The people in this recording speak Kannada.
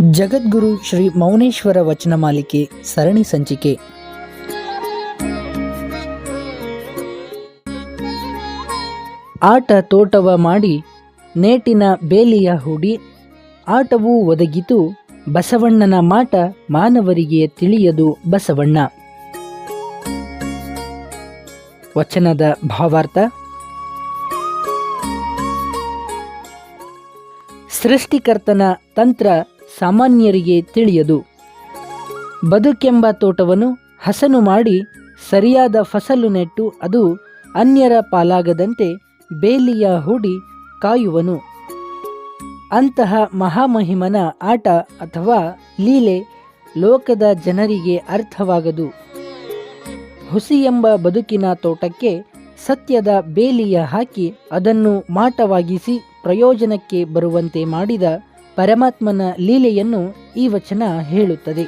ಜಗದ್ಗುರು ಶ್ರೀ ಮೌನೇಶ್ವರ ವಚನ ಮಾಲಿಕೆ ಸರಣಿ ಸಂಚಿಕೆ. ಆಟ ತೋಟವ ಮಾಡಿ ನೇಟಿನ ಬೇಲಿಯ ಹೂಡಿ ಆಟವು ಒದಗಿತು ಬಸವಣ್ಣನ ಮಾಟ ಮಾನವರಿಗೆ ತಿಳಿಯದು ಬಸವಣ್ಣ. ವಚನದ ಭಾವಾರ್ಥ ಸೃಷ್ಟಿಕರ್ತನ ತಂತ್ರ ಸಾಮಾನ್ಯರಿಗೆ ತಿಳಿಯದು. ಬದುಕೆಂಬ ತೋಟವನ್ನು ಹಸನು ಮಾಡಿ ಸರಿಯಾದ ಫಸಲು ನೆಟ್ಟು ಅದು ಅನ್ಯರ ಪಾಲಾಗದಂತೆ ಬೇಲಿಯ ಹೂಡಿ ಕಾಯುವನು. ಅಂತಹ ಮಹಾಮಹಿಮನ ಆಟ ಅಥವಾ ಲೀಲೆ ಲೋಕದ ಜನರಿಗೆ ಅರ್ಥವಾಗದು. ಹುಸಿ ಎಂಬ ಬದುಕಿನ ತೋಟಕ್ಕೆ ಸತ್ಯದ ಬೇಲಿಯ ಹಾಕಿ ಅದನ್ನು ಮಾಟವಾಗಿಸಿ ಪ್ರಯೋಜನಕ್ಕೆ ಬರುವಂತೆ ಮಾಡಿದ ಪರಮಾತ್ಮನ ಲೀಲೆಯನ್ನು ಈ ವಚನ ಹೇಳುತ್ತದೆ.